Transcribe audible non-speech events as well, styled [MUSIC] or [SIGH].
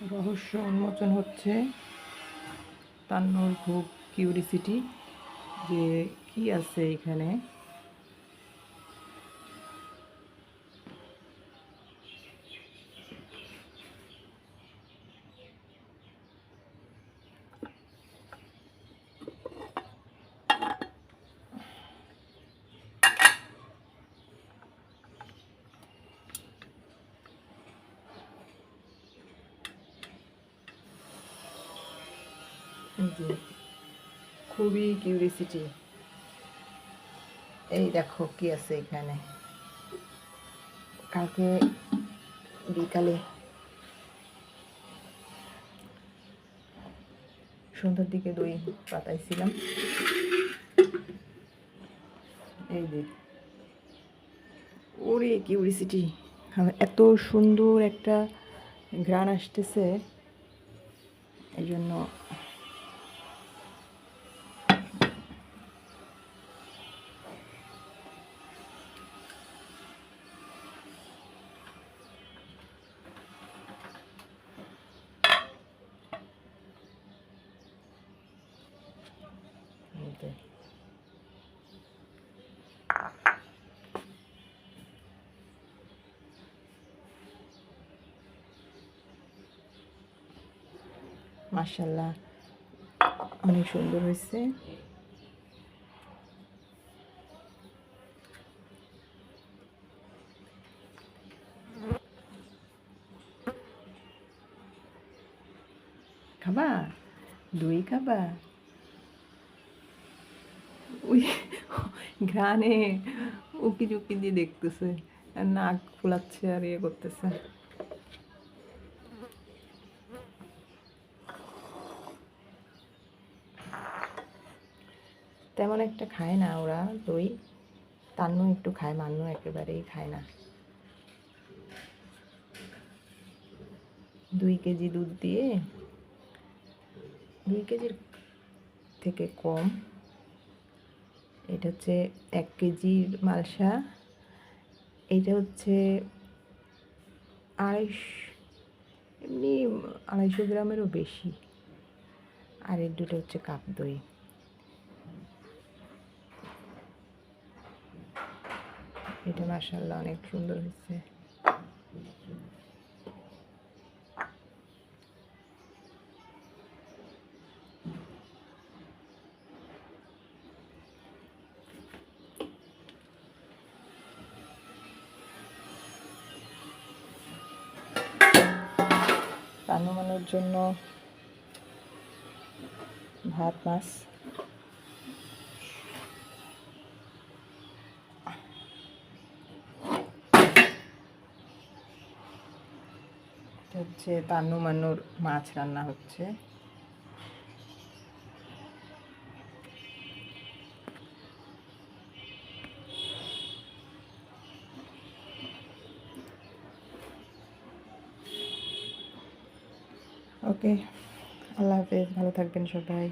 রহস্য উন্মোচন হচ্ছে তান্নর খুব কিউরিসিটি যে কি আছে এখানে? খুবই কিউরিসিটি এই দেখো কি আছে এখানে। কালকে বিকালে সন্ধ্যার দিকে দই পাতাইছিলাম। এই যে। ওরে কিউরিসিটি এত সুন্দর একটা গ্রান আসতেছে। এই জন্য মধ্যে মার্শাল্লাহ অনেক সুন্দর হয়েছে। খাবা? দই খাবা? [LAUGHS] ওই উকি চুকি দিয়ে দেখতেছে নাক ফুলাচ্ছে আর ইয়ে করতেছে। তেমন একটা খায় না ওরা দই, তান্নু একটু খায়, মান্নু একেবারেই খায় না। দুই কেজি দুধ দিয়ে, দুই কেজির থেকে কম এটা হচ্ছে এক কেজির মালসা। এটা হচ্ছে আড়াইশ, এমনি আড়াইশো গ্রামেরও বেশি। আর এর দুটো হচ্ছে কাপ দই। এটা মাসাল্লাহ অনেক সুন্দর হয়েছে। রান্নাবান্নার জন্য ভাত মাছ। হচ্ছে তান্নু মান্নুর মাছ রান্না হচ্ছে। ওকে আল্লাহ হাফেজ ভালো থাকবেন সবাই